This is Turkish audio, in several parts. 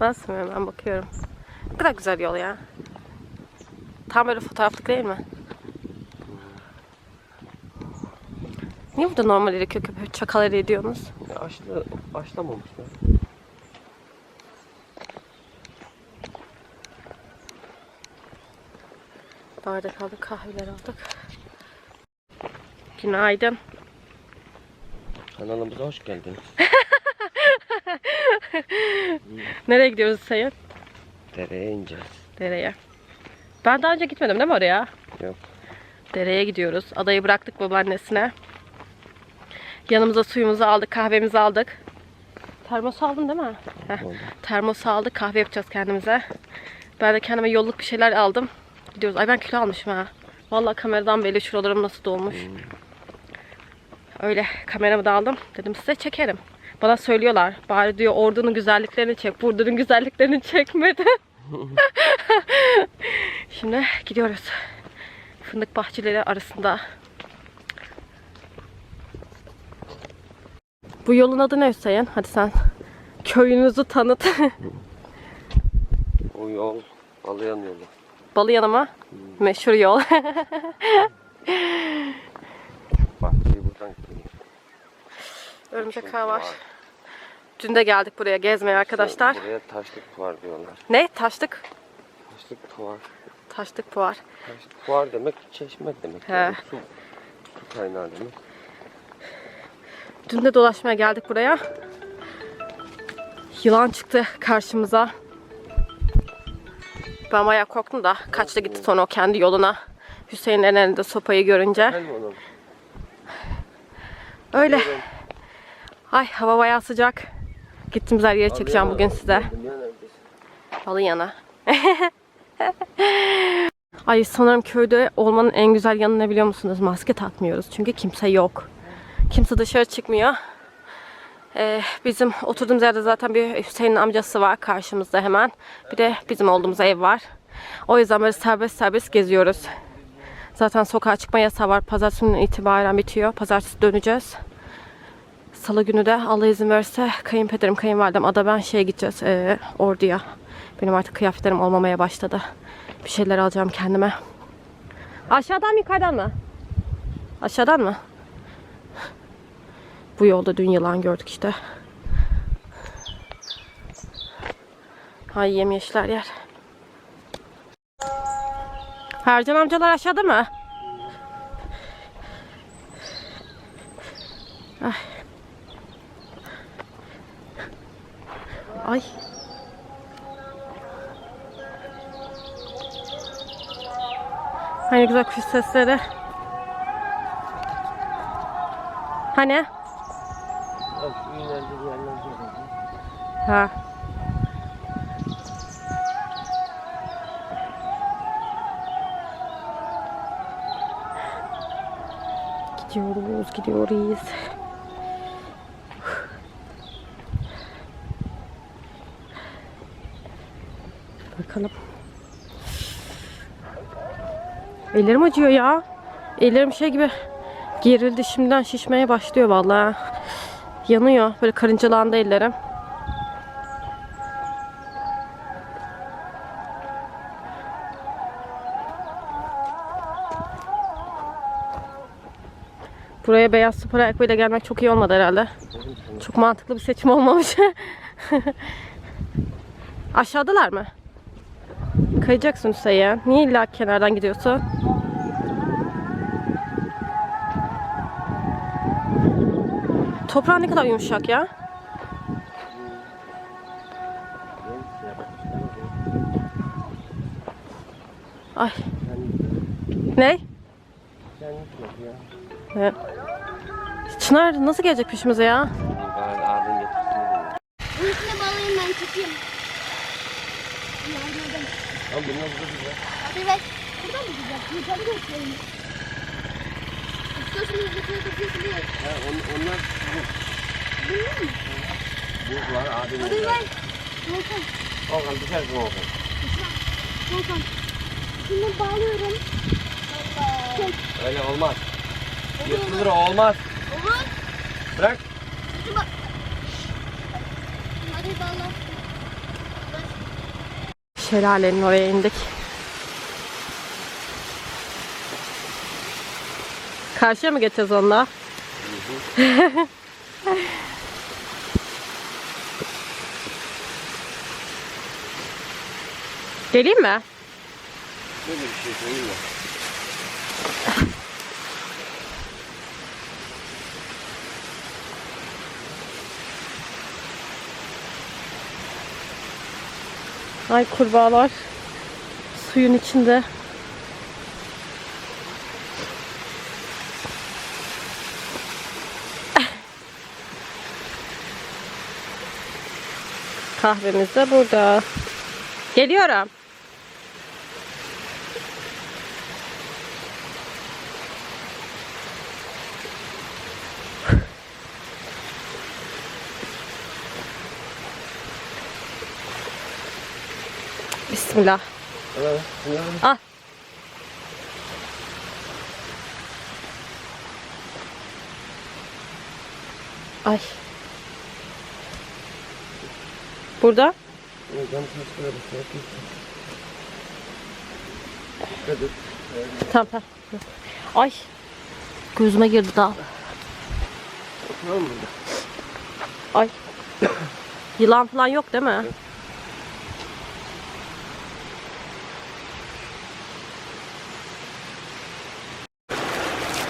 Basmıyorum ben bakıyorum. Ne kadar güzel yol ya. Tam böyle fotoğraflık değil mi? Niye burada normal eri kökü böyle çakal eri ediyorsunuz? Ya açlı, açlamamışlar. Bardak aldık, kahveler aldık. Günaydın. Kanalımıza hoş geldiniz. Nereye gidiyoruz Sayın? Dereye ineceğiz. Dereye. Ben daha önce gitmedim değil mi oraya? Yok. Dereye gidiyoruz. Adayı bıraktık babaannesine. Yanımıza suyumuzu aldık, kahvemizi aldık. Termos aldın değil mi? Heh. Termos aldık, kahve yapacağız kendimize. Ben de kendime yolluk bir şeyler aldım. Gidiyoruz. Ay ben kilo almışım ha. Vallahi kameradan belli şuralarım nasıl dolmuş. Öyle kameramı da aldım. Dedim size çekerim. Bana söylüyorlar. Bari diyor ordunun güzelliklerini çek. Burdur'un güzelliklerini çekmedi. Şimdi gidiyoruz. Fındık bahçeleri arasında. Bu yolun adı ne Hüseyin? Hadi sen köyünüzü tanıt. O yol Balıyan yolu. Balı yanıma. Meşhur yol. Bahçeyi buradan gidiyor. Örümcek ağı var. Dün de geldik buraya gezmeye arkadaşlar. Buraya taşlık puar diyorlar. Ne? Taşlık. Taşlık puar. Taşlık puar. Taşlık puar demek çeşme demek. He. Yani su, su kaynağı demek. Dün de dolaşmaya geldik buraya. Yılan çıktı karşımıza. Ben bayağı korktum da kaçtı gitti sonra o kendi yoluna. Hüseyin'in elinde sopayı görünce. Öyle. Ay hava bayağı sıcak. Gittiğimiz her yeri çekeceğim bugün size. Balı yana. Ay sanırım köyde olmanın en güzel yanı ne biliyor musunuz? Maske takmıyoruz çünkü kimse yok. Kimse dışarı çıkmıyor. Ee, bizim oturduğumuz yerde zaten bir Hüseyin'in amcası var karşımızda hemen. Bir de bizim olduğumuz ev var. O yüzden böyle serbest serbest geziyoruz. Zaten sokağa çıkma yasağı var. Pazartesi itibaren bitiyor. Pazartesi döneceğiz. Salı günü de Allah izin verirse kayınpederim, kayınvalidem, ada ben şeye gideceğiz ee, orduya. Benim artık kıyafetlerim olmamaya başladı. Bir şeyler alacağım kendime. Aşağıdan mı yukarıdan mı? Aşağıdan mı? Bu yolda dün yılan gördük işte. Hay yemyeşler yer. Ercan amcalar aşağıda mı? Ay. Ay. Hani güzel kuş sesleri. Hani? Ha. Gidiyoruz, gidiyoruz. Bakalım. Ellerim acıyor ya. Ellerim şey gibi gerildi şimdiden şişmeye başlıyor vallahi. Yanıyor. Böyle karıncalandı ellerim. Buraya beyaz spor ayakkabıyla gelmek çok iyi olmadı herhalde. Çok mantıklı bir seçim olmamış. Aşağıdalar mı? Kayacaksın Hüseyin. Niye illa kenardan gidiyorsun? Toprağı ne kadar yumuşak ya. Ay. Ne? Evet. Çınar nasıl gelecek peşimize ya? Ben abim getirsin. Bunun üstüne bağlayayım ben çekeyim. Ama bunlar burada güzel. Hadi ver. Buradan mı güzel? Yukarı göstereyim. İstiyorsanız yukarı göstereyim. Ha, on, onlar bu. Bunlar mı? Bu var abim. Hadi ver. Volkan. Okan düşersin Okan. Volkan. Şunu bağlıyorum. Çek. Öyle olmaz. Yırtılır olmaz. Olur. Bırak. Bak. Hadi bağla. Şelalenin oraya indik. Karşıya mı geçeceğiz onunla? Geleyim mi? Böyle bir şey söyleyeyim mi? Ay kurbağalar suyun içinde. Kahvemiz de burada. Geliyorum. Bismillah. Evet. Bunlar Al. Ay. Burada? Tamam tamam. Ay. Gözüme girdi burada? Ay. Yılan falan yok değil mi?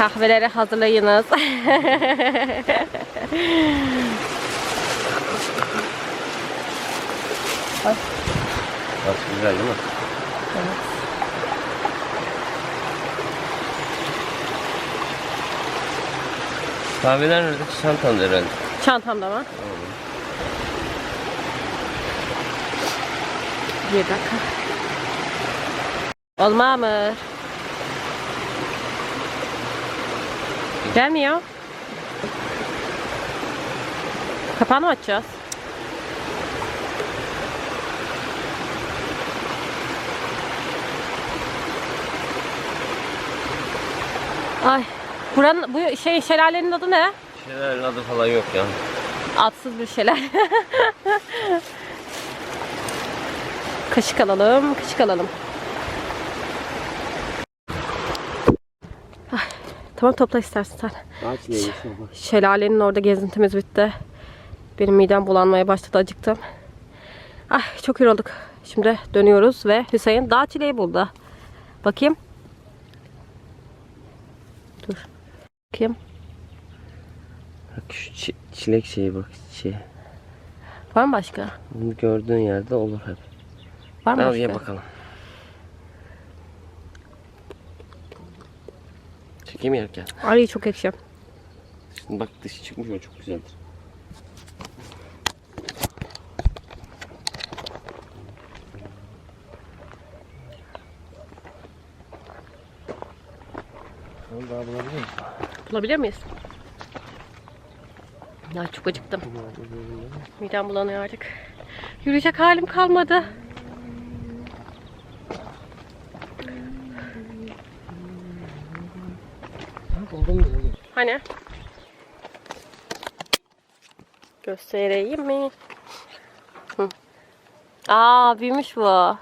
Kahveleri hazırlayınız. Bak güzel değil mi? Kahveler nerede? Çantamda herhalde. Çantamda mı? Bir dakika. Olma mı? Gelmiyor. Kapağını mı açacağız? Ay. Buranın bu şey şelalenin adı ne? Şeylerin adı falan yok ya. Atsız bir şeyler. kaşık alalım, kaşık alalım. Tamam topla istersen sen. Şelalenin orada gezintimiz bitti. Benim midem bulanmaya başladı acıktım. Ay çok yorulduk. Şimdi dönüyoruz ve Hüseyin dağ çileği buldu. Bakayım. Dur. Bakayım. Bak şu çi- çilek şeyi bak. Şey. Var mı başka? Bunu gördüğün yerde olur hep. Var mı Al başka? ye bakalım. Çekeyim yerken. Ay çok ekşi. Şimdi bak dışı çıkmış o çok güzeldir. Onu daha bulabilir misin? Bulabilir miyiz? Ya çok acıktım. Midem bulanıyor artık. Yürüyecek halim kalmadı. Hani? Göstereyim mi? Hı. Aa büyümüş bu. Ha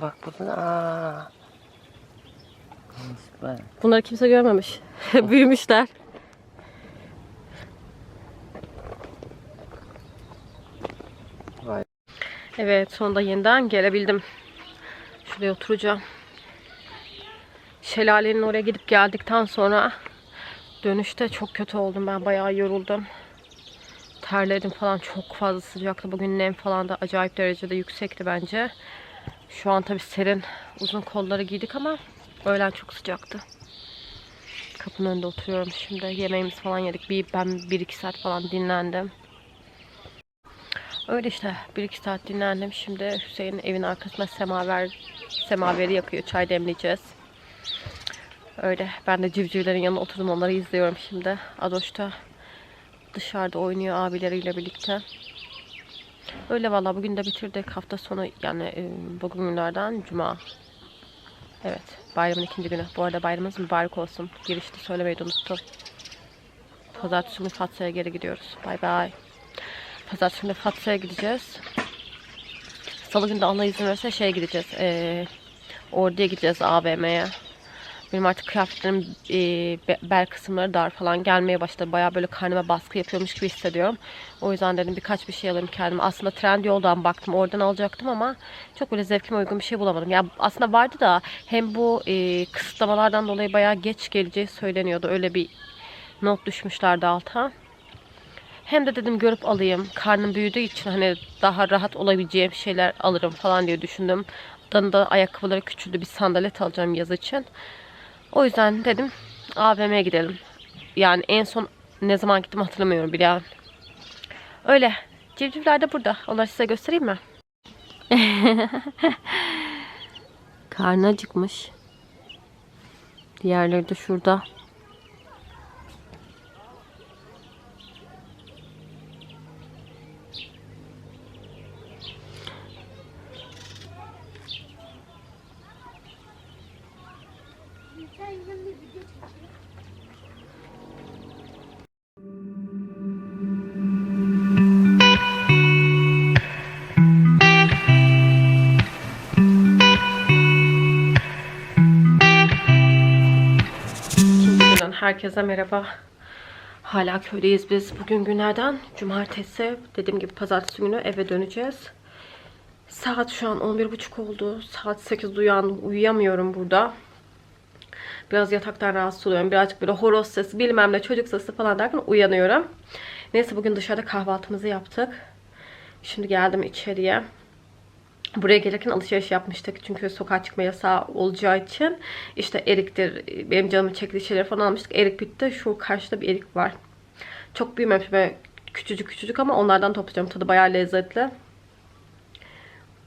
bak burada. Aa. Süper. Bunları kimse görmemiş. Büyümüşler. Vay. Evet sonunda yeniden gelebildim. Şuraya oturacağım. Şelalenin oraya gidip geldikten sonra dönüşte çok kötü oldum. Ben bayağı yoruldum. Terledim falan çok fazla sıcaktı. Bugün nem falan da acayip derecede yüksekti bence. Şu an tabii serin uzun kolları giydik ama öğlen çok sıcaktı. Kapının önünde oturuyorum şimdi. Yemeğimizi falan yedik. Bir, ben 1-2 saat falan dinlendim. Öyle işte 1-2 saat dinlendim. Şimdi Hüseyin evin arkasında semaver semaveri yakıyor. Çay demleyeceğiz. Öyle. Ben de civcivlerin yanına oturdum. Onları izliyorum şimdi. Adoş da dışarıda oynuyor abileriyle birlikte. Öyle valla bugün de bitirdik. Hafta sonu yani e, bugün günlerden cuma. Evet. Bayramın ikinci günü. Bu arada bayramımız mübarek olsun. Girişte söylemeyi unuttum. Pazartesi günü Fatsa'ya geri gidiyoruz. Bay bay. Pazartesi günü Fatsa'ya gideceğiz. Salı günü de Allah izin verirse şeye gideceğiz. Ee, orduya gideceğiz AVM'ye. Benim artık kıyafetlerim e, be- bel kısımları dar falan gelmeye başladı. Bayağı böyle karnıma baskı yapıyormuş gibi hissediyorum. O yüzden dedim birkaç bir şey alayım kendime. Aslında trend yoldan baktım. Oradan alacaktım ama çok böyle zevkime uygun bir şey bulamadım. Ya aslında vardı da hem bu e, kısıtlamalardan dolayı bayağı geç geleceği söyleniyordu. Öyle bir not düşmüşlerdi alta. Hem de dedim görüp alayım. Karnım büyüdüğü için hani daha rahat olabileceğim şeyler alırım falan diye düşündüm. Danında ayakkabıları küçüldü. Bir sandalet alacağım yaz için. O yüzden dedim AVM'ye gidelim. Yani en son ne zaman gittim hatırlamıyorum bile. yani. Öyle. Civcivler de burada. Onları size göstereyim mi? Karnı acıkmış. Diğerleri de şurada. Herkese merhaba. Hala köydeyiz biz. Bugün günlerden cumartesi. Dediğim gibi pazartesi günü eve döneceğiz. Saat şu an 11.30 oldu. Saat 8'de uyandım. Uyuyamıyorum burada. Biraz yataktan rahatsız oluyorum. Birazcık böyle horoz sesi bilmem ne çocuk sesi falan derken uyanıyorum. Neyse bugün dışarıda kahvaltımızı yaptık. Şimdi geldim içeriye. Buraya gelirken alışveriş yapmıştık. Çünkü sokağa çıkma yasağı olacağı için. işte eriktir, benim canımı çektiği şeyleri falan almıştık. Erik bitti. Şu karşıda bir erik var. Çok büyümemiş ve küçücük küçücük ama onlardan toplayacağım. Tadı bayağı lezzetli.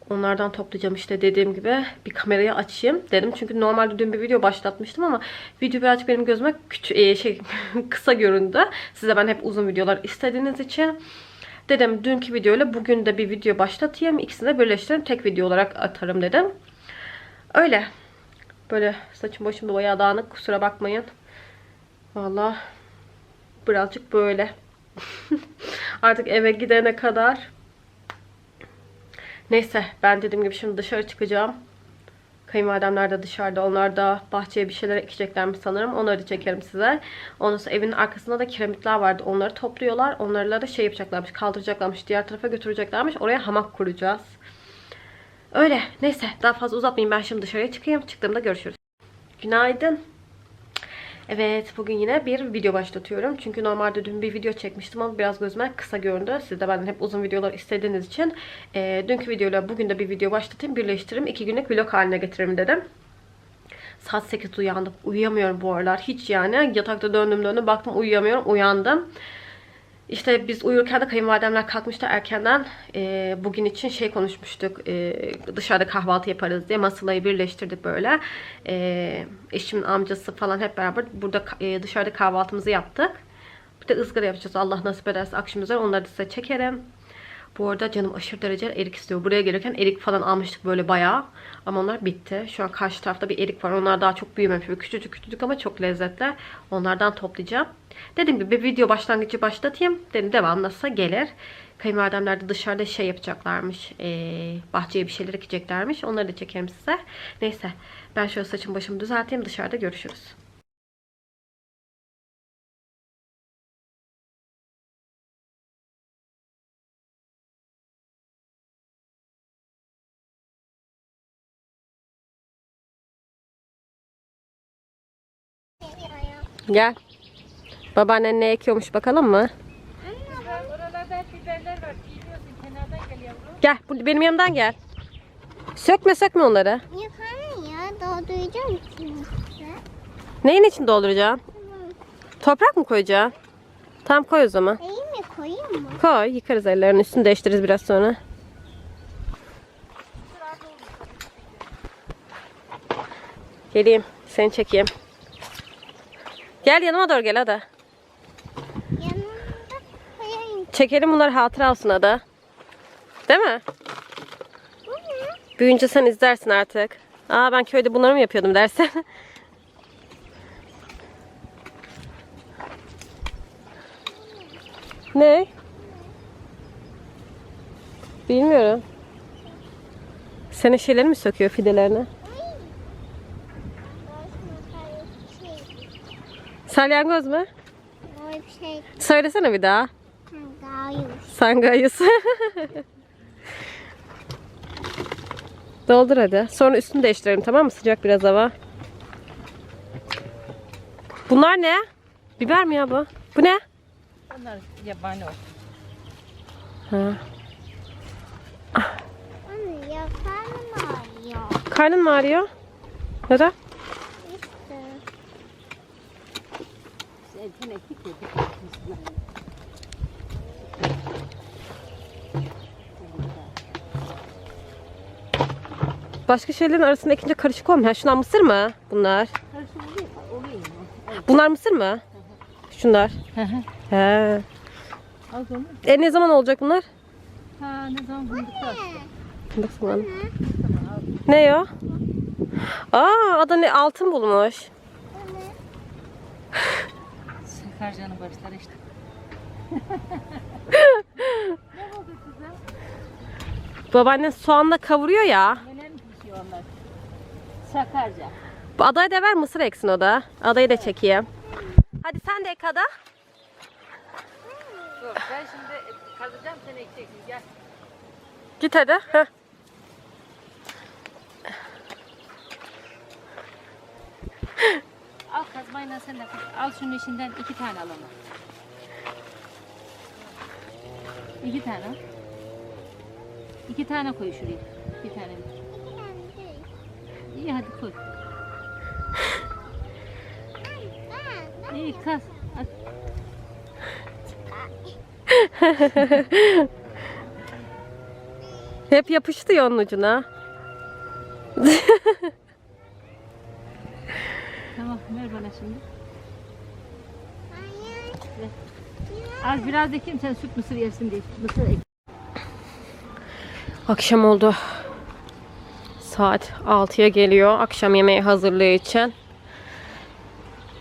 Onlardan toplayacağım işte dediğim gibi. Bir kamerayı açayım dedim. Çünkü normalde dün bir video başlatmıştım ama video birazcık benim gözüme küçük, e, şey kısa göründü. Size ben hep uzun videolar istediğiniz için. Dedim dünkü videoyla bugün de bir video başlatayım. İkisini de birleştirip tek video olarak atarım dedim. Öyle. Böyle saçım başım da bayağı dağınık. Kusura bakmayın. Valla birazcık böyle. Artık eve gidene kadar. Neyse ben dediğim gibi şimdi dışarı çıkacağım. Kayınvalidemler de dışarıda. Onlar da bahçeye bir şeyler ekeceklermiş sanırım. Onları da çekerim size. Ondan sonra evin arkasında da kiremitler vardı. Onları topluyorlar. Onlarla da şey yapacaklarmış. Kaldıracaklarmış. Diğer tarafa götüreceklermiş. Oraya hamak kuracağız. Öyle. Neyse daha fazla uzatmayayım. Ben şimdi dışarıya çıkayım. Çıktığımda görüşürüz. Günaydın. Evet bugün yine bir video başlatıyorum. Çünkü normalde dün bir video çekmiştim ama biraz gözüme kısa göründü. Siz de benden hep uzun videolar istediğiniz için e, dünkü videoyla bugün de bir video başlatayım. Birleştireyim. iki günlük vlog haline getiririm dedim. Saat 8 uyandım. Uyuyamıyorum bu aralar. Hiç yani. Yatakta döndüm döndüm. Baktım uyuyamıyorum. Uyandım. İşte biz uyurken de kayınvalidemler kalkmıştı erkenden. Ee, bugün için şey konuşmuştuk. Ee, dışarıda kahvaltı yaparız diye masalayı birleştirdik böyle. Ee, eşimin amcası falan hep beraber burada e, dışarıda kahvaltımızı yaptık. Bir de ızgara yapacağız. Allah nasip ederse akşam üzere onları da size çekerim. Bu arada canım aşırı derece erik istiyor. Buraya gelirken erik falan almıştık böyle bayağı. Ama onlar bitti. Şu an karşı tarafta bir erik var. Onlar daha çok büyümemiş. Böyle küçücük küçücük ama çok lezzetli. Onlardan toplayacağım. Dediğim gibi bir video başlangıcı başlatayım. Dedim devam nasılsa gelir. Kayınvalidemler de dışarıda şey yapacaklarmış. Ee, bahçeye bir şeyler ekeceklermiş. Onları da çekerim size. Neyse ben şöyle saçımı başımı düzelteyim. Dışarıda görüşürüz. Gel. Babaannen ne ekiyormuş bakalım mı? Oralarda biberler var. Biliyorsun kenardan gel yavrum. Gel. bu- Benim yanımdan gel. Sökme sökme onları. Yapamam ya. Dolduracağım şimdi. Neyin için dolduracaksın? Toprak mı koyacaksın? Tamam koy o zaman. İyi mi koyayım mı? Koy. Yıkarız ellerini. Üstünü değiştiririz biraz sonra. Geleyim. Seni çekeyim. Gel yanıma doğru gel hadi. Yanında koyayım. Çekelim bunları hatıra olsun hadi. Değil mi? Büyünce sen izlersin artık. Aa ben köyde bunları mı yapıyordum dersen. ne? Bilmiyorum. Senin şeyleri mi söküyor fidelerini? Salyangoz mu? Şey. Söylesene bir daha. Gayus. Sangayus. Doldur hadi. Sonra üstünü değiştirelim tamam mı? Sıcak biraz hava. Bunlar ne? Biber mi ya bu? Bu ne? Onlar yabani ot. Ha. Anne yaparım ağrıyor. Karnın mı ağrıyor? Neden? İşte. Ya. Başka şeylerin arasında ekince karışık olmuyor. Şunlar mısır mı? Bunlar. Bunlar mısır mı? Şunlar. He. E ne zaman olacak bunlar? Ha ne zaman fındıklar. Fındık zamanı. Ne o? Aa, ada ne altın bulmuş. Sakarcanın barışları işte. ne oldu kızım? Babaannen soğanla kavuruyor ya. Şey onlar. Sakarca. Bu adaya da ver mısır eksin o da. Adayı da çekeyim. Hadi sen de ek ada. Dur ben şimdi kazacağım sen ekeceksin gel. Git hadi. Heh. Al kazmayla sen de kaz. Al şunun içinden iki tane al onu. İki tane. İki tane koy şuraya. Bir tane. İyi hadi koy. İyi. At. Hep yapıştı ya onun ucuna. Tamam ver bana şimdi. Az biraz dökeyim sen süt mısır yersin diye. Mısır ek. Akşam oldu. Saat 6'ya geliyor. Akşam yemeği hazırlığı için.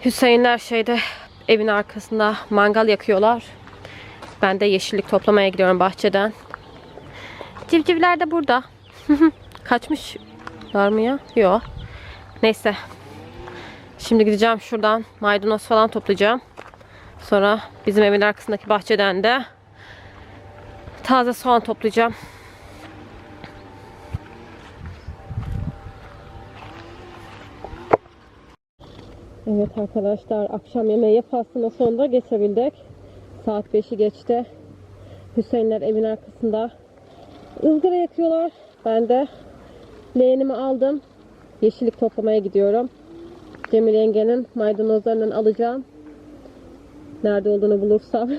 Hüseyinler şeyde evin arkasında mangal yakıyorlar. Ben de yeşillik toplamaya gidiyorum bahçeden. Civcivler de burada. Kaçmışlar mı ya? Yok. Neyse. Şimdi gideceğim şuradan maydanoz falan toplayacağım. Sonra bizim evin arkasındaki bahçeden de taze soğan toplayacağım. Evet arkadaşlar akşam yemeği faslına sonunda geçebildik. Saat 5'i geçti. Hüseyinler evin arkasında ızgara yakıyorlar. Ben de leğenimi aldım. Yeşillik toplamaya gidiyorum. Cemil yengenin maydanozlarından alacağım. Nerede olduğunu bulursam.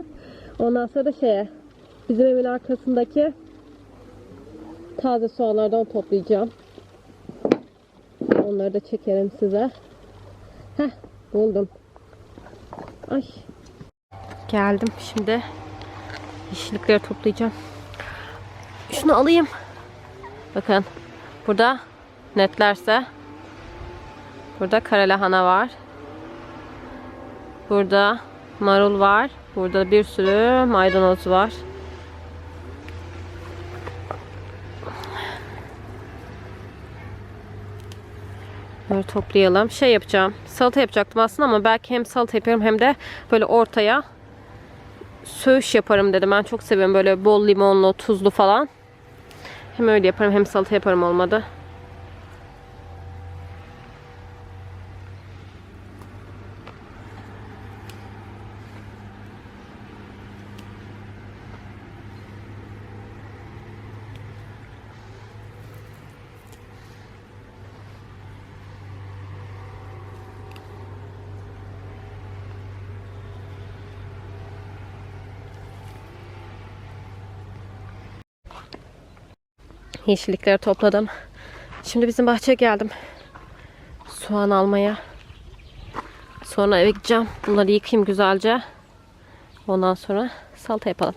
Ondan sonra da şeye bizim evin arkasındaki taze soğanlardan toplayacağım. Onları da çekerim size. Heh, buldum. Ay. Geldim şimdi. Yeşillikleri toplayacağım. Şunu alayım. Bakın. Burada netlerse burada kara lahana var. Burada marul var. Burada bir sürü maydanoz var. Böyle toplayalım. Şey yapacağım. Salata yapacaktım aslında ama belki hem salata yaparım hem de böyle ortaya söğüş yaparım dedim. Ben çok seviyorum böyle bol limonlu, tuzlu falan. Hem öyle yaparım hem salata yaparım olmadı. Yeşillikleri topladım. Şimdi bizim bahçeye geldim. Soğan almaya. Sonra eve gideceğim. Bunları yıkayayım güzelce. Ondan sonra salata yapalım.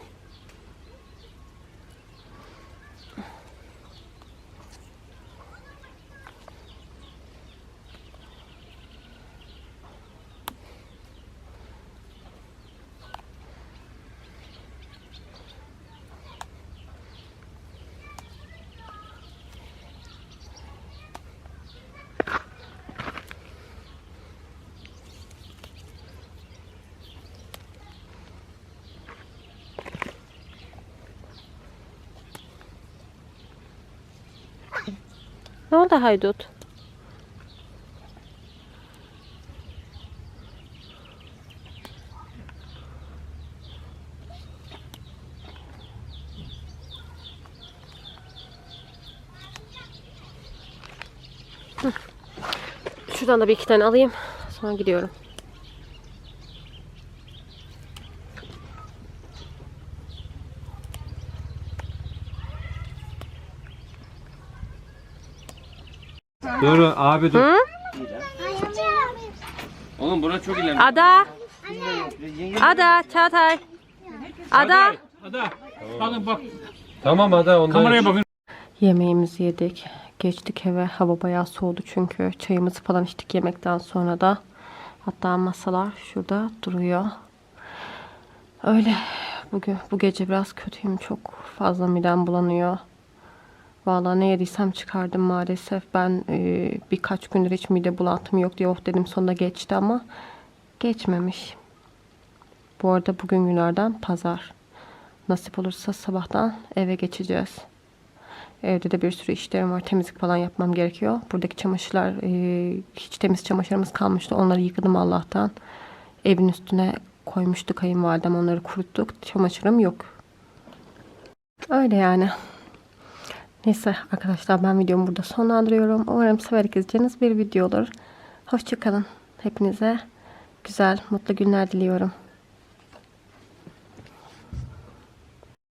Ne oldu haydut? Şuradan da bir iki tane alayım. Sonra gidiyorum. Dur abi dur. Oğlum buna çok ilerledim. Ada. Ada. Çağatay. Ada. Ada. Alın bak. Tamam hadi ondan Kameraya bakın. Yemeğimizi yedik. Geçtik eve. Hava bayağı soğudu çünkü. Çayımızı falan içtik yemekten sonra da. Hatta masalar şurada duruyor. Öyle. Bugün bu gece biraz kötüyüm. Çok fazla midem bulanıyor. Vallahi ne yediysem çıkardım maalesef. Ben e, birkaç gündür hiç mide bulantım yok diye oh dedim sonunda geçti ama geçmemiş. Bu arada bugün günlerden pazar. Nasip olursa sabahtan eve geçeceğiz. Evde de bir sürü işlerim var. Temizlik falan yapmam gerekiyor. Buradaki çamaşırlar e, hiç temiz çamaşırımız kalmıştı. Onları yıkadım Allah'tan. Evin üstüne koymuştu kayınvalidem. Onları kuruttuk. Çamaşırım yok. Öyle yani. Neyse arkadaşlar ben videomu burada sonlandırıyorum. Umarım severek izleyeceğiniz bir video olur. Hoşçakalın. Hepinize güzel, mutlu günler diliyorum.